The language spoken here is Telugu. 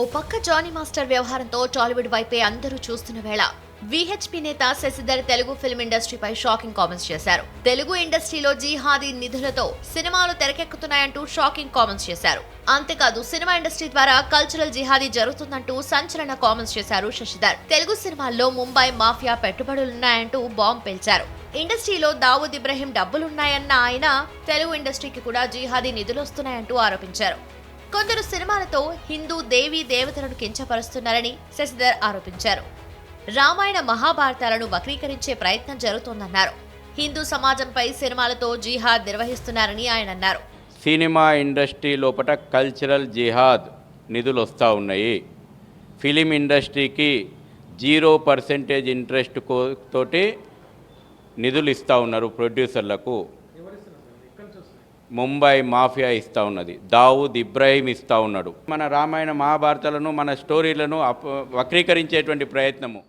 ఓ పక్క జానీ మాస్టర్ వ్యవహారంతో టాలీవుడ్ వైపే అందరూ చూస్తున్న వేళ విహెచ్పి నేత శశిధర్ తెలుగు ఫిల్మ్ ఇండస్ట్రీపై షాకింగ్ కామెంట్స్ చేశారు. తెలుగు ఇండస్ట్రీలో జీహాదీ నిధులతో సినిమాలు తెరకెక్కుతున్నాయంటూ షాకింగ్ కామెంట్స్ చేశారు. అంతేకాదు సినిమా ఇండస్ట్రీ ద్వారా కల్చరల్ జిహాదీ జరుగుతుందంటూ సంచలన కామెంట్స్ చేశారు శశిధర్. తెలుగు సినిమాల్లో ముంబై మాఫియా పెట్టుబడులున్నాయంటూ బాంబ్ పేల్చారు. ఇండస్ట్రీలో దావూద్ ఇబ్రహీం డబ్బులున్నాయన్న ఆయన తెలుగు ఇండస్ట్రీకి కూడా జీహాదీ నిధులొస్తున్నాయంటూ ఆరోపించారు. కొందరు సినిమాలతో హిందూ దేవీ దేవతలను కించపరుస్తున్నారని శశిధర్ ఆరోపించారు. రామాయణ మహాభారతాలను వక్రీకరించే ప్రయత్నం జరుగుతోందన్నారు. హిందూ సమాజంపై సినిమాలతో జిహాద్ నిర్వహిస్తున్నారని ఆయన అన్నారు. సినిమా ఇండస్ట్రీ లోపల కల్చరల్ జిహాద్ నిధులు వస్తూ ఉన్నాయి. ఫిలిం ఇండస్ట్రీకి జీరో పర్సెంటేజ్ ఇంట్రెస్ట్ తోటి నిధులు ఇస్తూ ఉన్నారు ప్రొడ్యూసర్లకు. ముంబై మాఫియా ఇస్తూ ఉన్నది. దావూద్ ఇబ్రాహీం ఇస్తూ ఉన్నాడు. మన రామాయణ మహాభారతాలను మన స్టోరీలను అప వక్రీకరించేటువంటి ప్రయత్నము.